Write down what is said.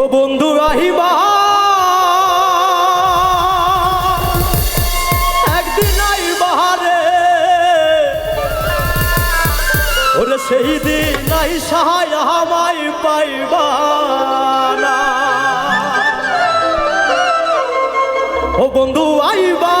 ও বন্ধু আহিবা। একদিন আই আইবারে ওরে সেই দিন নাই সহায় আমায় পাইবা না। ও বন্ধু আইবা।